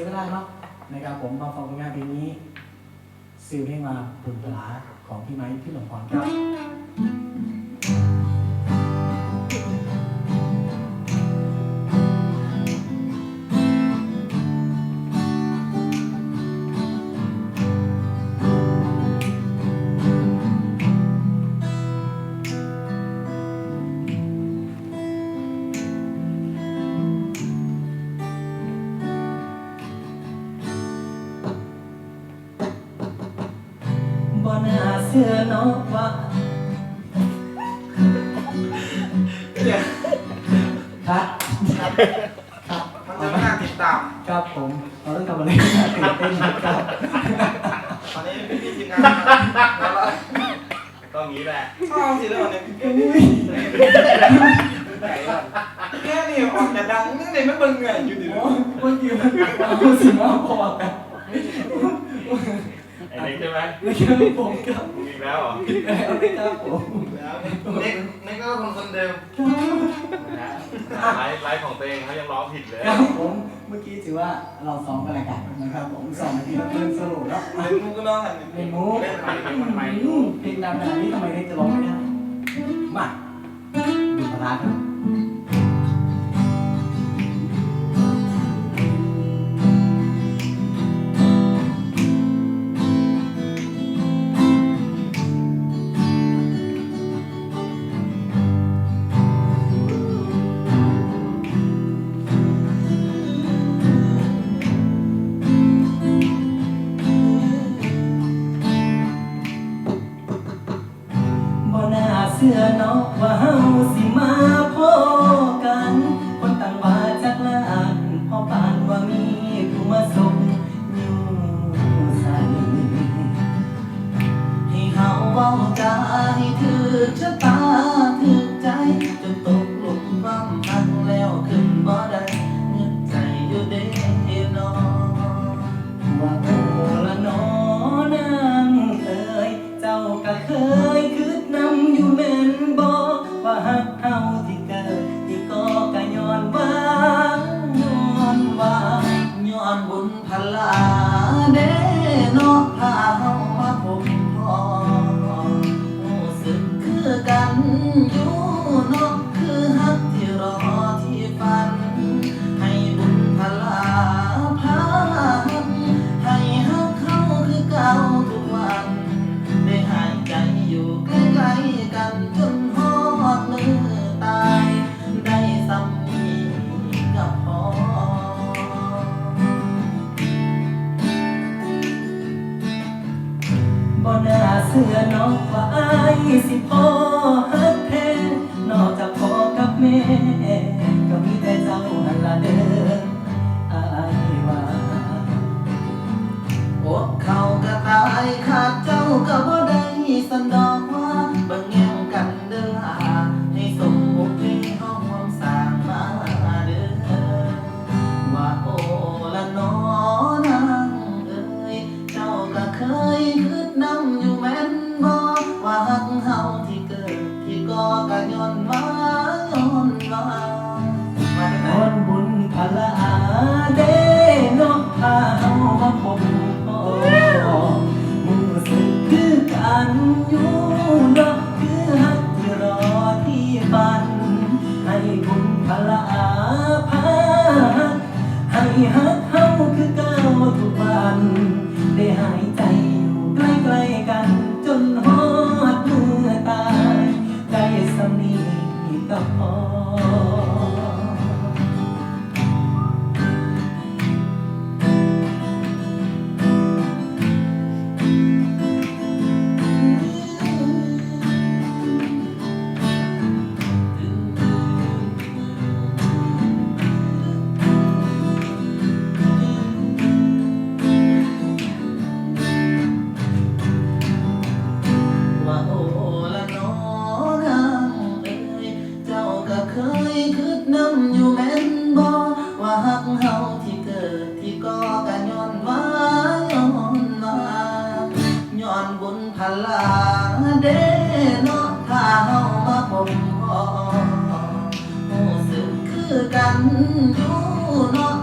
สียเวลาเนาะนะครับผมมาฟังผลงานเพลงนี้ซิลเพลงมาบุญปลาของพี่ไม้พี่หลงพรครับ บ่น่าเชื่อเนาะว่าครับครับมันจะไม่น่าติดตามครับผมเราต้องทำอะไรที่น่าตื่นเต้นนะครับตอนนี้พี่พี่ทีมงานแล้วเราต้องงี้แหละชอบสิแล้วเนี่ยอุ้ยแค่นี้ออกจะดังนี่เลยไม่เบิ่งเงยอยู่ดิโอ้ยเมื่อกี้มันเอาสิมาพอกันไอ้เล็กใช่ไหมไม่ใช่ผมครับอีกแล้วเหรอเอาไม่ครับผมแล้วเน็กเน็กก็คนคนเดิมไลฟ์ไลฟ์ของตัวเองเขายังร้องผิดเลยครับผมเมื่อกี้ถือว่าเราซ้อมกันรายการนะครับผมสองนาทีแล้วเพิ่มสรุปแล้วเล่นมุกก็น้องหันเล่นมูเล่นใหม่เล่นใหม่เพลงดังขนาดนี้ทำไมเล่นจะร้องไม่ได้มาดูพลาครับบ่ อเนาะว่าเฮาสิมาพอกัน คนต่างว่าจักลากพอปานว่ามีผู้มาส่งอยู่ใส่ให้เฮาเว้าจให้ถือชะตา พลาเด้นาะพาเฮา บ่น่าเชื่อเนอกว่าอายสิพ่อฮักแท้นอกจากพ่อกับแม่ ก็มีแต่เจ้าหันละเด้อาพาใคยคิดนำอยู่แม่นบ่ว่าฮักเฮาที่เกิดที่ก่อกันย้อนว่าย้อนมาย้อนบุญพลาเด้เนาะถ้าเฮามาพบพ่อรู้สึกคือกันอยู่เนาะ